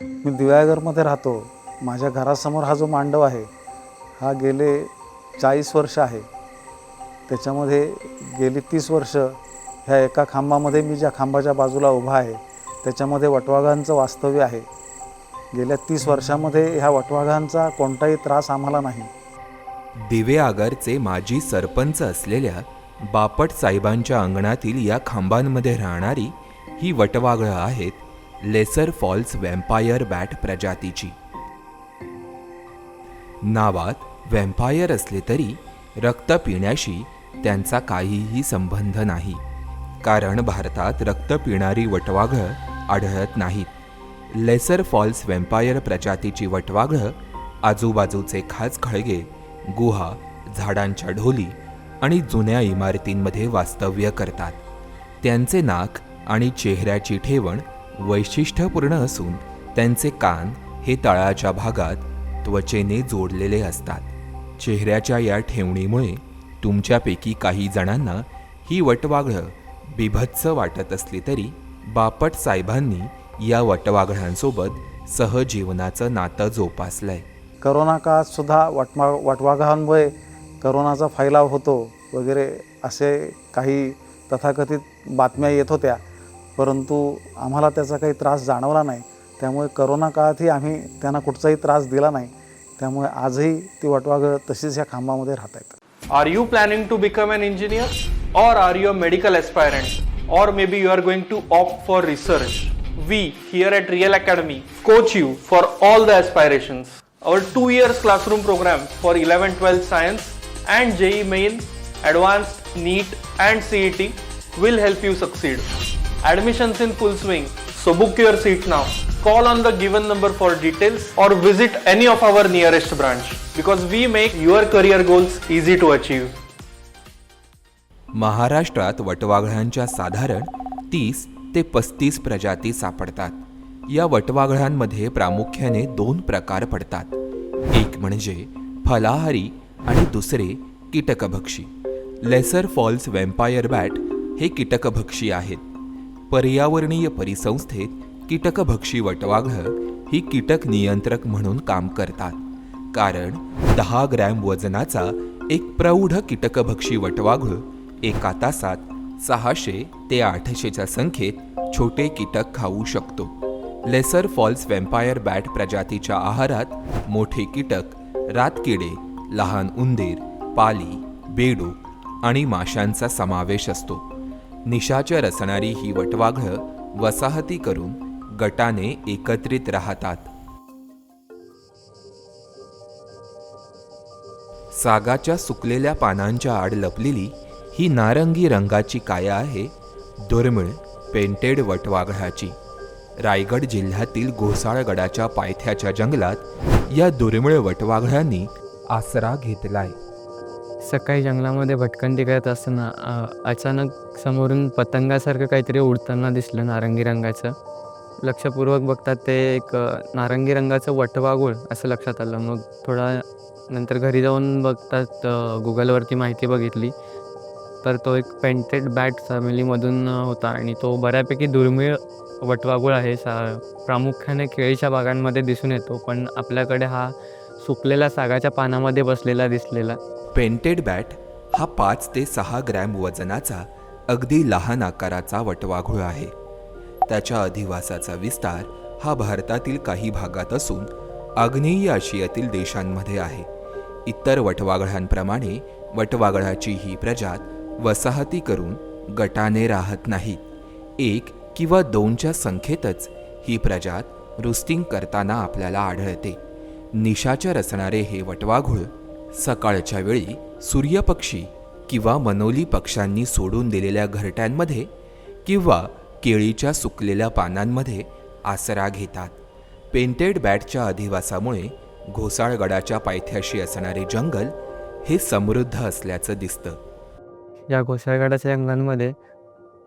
मी दिव्यागरमध्ये राहतो. माझ्या घरासमोर हा जो मांडव आहे हा गेले चाळीस वर्ष आहे. त्याच्यामध्ये गेली तीस वर्ष ह्या एका खांबामध्ये मी ज्या खांबाच्या बाजूला उभा आहे त्याच्यामध्ये वटवाघांचं वास्तव्य आहे. गेल्या तीस वर्षामध्ये ह्या वटवाघांचा कोणताही त्रास आम्हाला नाही. दिवे आगारचे माजी सरपंच असलेल्या बापट साहेबांच्या अंगणातील या खांबांमध्ये राहणारी ही वटवाघळं आहेत लेसर फॉल्स व्हॅम्पायर बॅट प्रजातीची. नावात व्हॅम्पायर असले तरी रक्त पिण्याशी त्यांचा काहीही संबंध नाही कारण भारतात रक्त पिणारी वटवाघळ आढळत नाहीत. लेसर फॉल्स वॅम्पायर प्रजातीची वटवाघळ आजूबाजूचे खास खळगे गुहा झाडांच्या ढोली आणि जुन्या इमारतींमध्ये वास्तव्य करतात. त्यांचे नाक आणि चेहऱ्याची ठेवण वैशिष्ट्यपूर्ण असून त्यांचे कान हे तळाच्या भागात त्वचेने जोडलेले असतात. चेहऱ्याच्या या ठेवणीमुळे तुमच्यापैकी काही जणांना ही वटवाघळं बिभत्स वाटत असली तरी बापट साहेबांनी या वटवाघळांसोबत सहजीवनाचं नातं जोपासलंय. करोना काळात सुद्धा वटमा वटवाघळांमुळे करोनाचा फैलाव होतो वगैरे असे काही तथाकथित बातम्या येत होत्या. परंतु आम्हाला त्याचा काही त्रास जाणवला नाही. त्यामुळे करोना काळातही आम्ही त्यांना कुठचाही त्रास दिला नाही. त्यामुळे आजही ती वटवाघळ तशीच या खांबामध्ये राहत आहेत. Are you planning to become an engineer or are you a medical aspirant or maybe you are going to opt for research we here at Real Academy coach you for all the aspirations our two years classroom programme for eleven twelfth science and JEE main advance NEET and CET will help you succeed Admissions in full swing, so book your seat now. Call on the given number for details or visit any of our nearest branch because we make your career goals easy to achieve. महाराष्ट्रात वटवाघळांच्या साधारण तीस ते पस्तीस प्रजाती सापडतात या वटवाघळांमध्ये प्रामुख्याने दोन प्रकार पडतात एक म्हणजे फलाहारी आणि दुसरे कीटकभक्षी लेसर फॉल्स वॅम्पायर बॅट हे कीटकभक्षी आहेत पर्यावरणीय परिसंस्थेत कीटकभक्षी वटवाघळं ही कीटक नियंत्रक म्हणून काम करतात. कारण दहा ग्रॅम वजनाचा एक प्रौढ कीटकभक्षी वटवाघूळ एका तासात सहाशे ते आठशेच्या संख्येत छोटे कीटक खाऊ शकतो. लेसर फॉल्स वॅम्पायर बॅट प्रजातीच्या आहारात मोठे कीटक रातकिडे लहान उंदीर पाली बेडूक आणि माशांचा समावेश असतो. निशाचर असणारी ही वटवाघळं वसाहती करून गटाने एकत्रित राहतात. सागाच्या सुकलेल्या पानांच्या आड लपलेली ही नारंगी रंगाची काया आहे दुर्मिळ पेंटेड वटवाघळाची. रायगड जिल्ह्यातील घोसाळगडाच्या पायथ्याच्या जंगलात या दुर्मिळ वटवाघळांनी आसरा घेतलाय. सकाळी जंगलामध्ये भटकंती करत असताना अचानक समोरून पतंगासारखं काहीतरी उडताना दिसलं नारंगी रंगाचं. लक्षपूर्वक बघतात ते एक नारंगी रंगाचं वटवागुळ असं लक्षात आलं. मग थोडा नंतर घरी जाऊन बघतात गुगलवरती माहिती बघितली. तर तो एक पेंटेड बॅट फॅमिलीमधून होता आणि तो बऱ्यापैकी दुर्मिळ वटवागुळ आहे. सा प्रामुख्याने केळीच्या बागांमध्ये दिसून येतो पण आपल्याकडे हा सुकलेल्या सागाच्या पानामध्ये बसलेला दिसलेला. पेंटेड बॅट हा पाच ते सहा ग्रॅम वजनाचा अगदी लहान आकाराचा वटवाघूळ आहे. त्याच्या अधिवासाचा विस्तार हा भारतातील काही भागात असून आग्नेय आशियातील देशांमध्ये आहे. इतर वटवाघळांप्रमाणे वटवाघळाची ही प्रजात वसाहती करून गटाने राहत नाहीत. एक किंवा दोनच्या संख्येतच ही प्रजात रुस्टिंग करताना आपल्याला आढळते. निशाचर असणारे हे वटवाघूळ सकाळच्या वेळी सूर्यपक्षी किंवा मनोली पक्ष्यांनी सोडून दिलेल्या घरट्यांमध्ये किंवा केळीच्या सुकलेल्या पानांमध्ये आसरा घेतात. पेंटेड बॅटच्या अधिवासामुळे घोसाळगडाच्या पायथ्याशी असणारे जंगल हे समृद्ध असल्याचं दिसतं. या घोसाळगडाच्या जंगलांमध्ये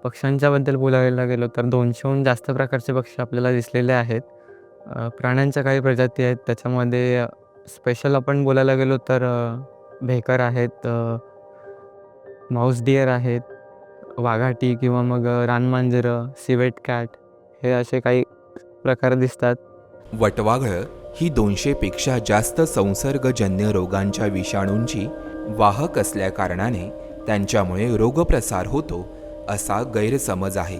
पक्ष्यांच्याबद्दल बोलायला गेलो तर दोनशेहून जास्त प्रकारचे पक्षी आपल्याला दिसलेले आहेत. प्राण्यांच्या काही प्रजाती आहेत त्याच्यामध्ये स्पेशल आपण बोलायला गेलो तर अ, भेकर आहेत माऊस डिअर आहेत वाघाटी किंवा मग अ, रानमांजरं सिवेट कॅट हे असे काही प्रकार दिसतात. वटवाघळं ही दोनशेपेक्षा जास्त संसर्गजन्य रोगांच्या विषाणूंची वाहक असल्याकारणाने त्यांच्यामुळे रोगप्रसार होतो असा गैरसमज आहे.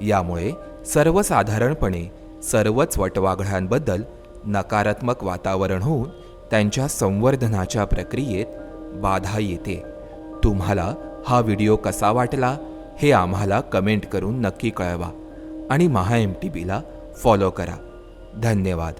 यामुळे सर्वसाधारणपणे सर्वच वटवाघळांबद्दल नकारात्मक वातावरण होऊन त्यांच्या संवर्धनाच्या प्रक्रियेत बाधा येते. तुम्हाला हा व्हिडिओ कसा वाटला हे आम्हाला कमेंट करून नक्की कळवा आणि महा एम टी बीला फॉलो करा. धन्यवाद.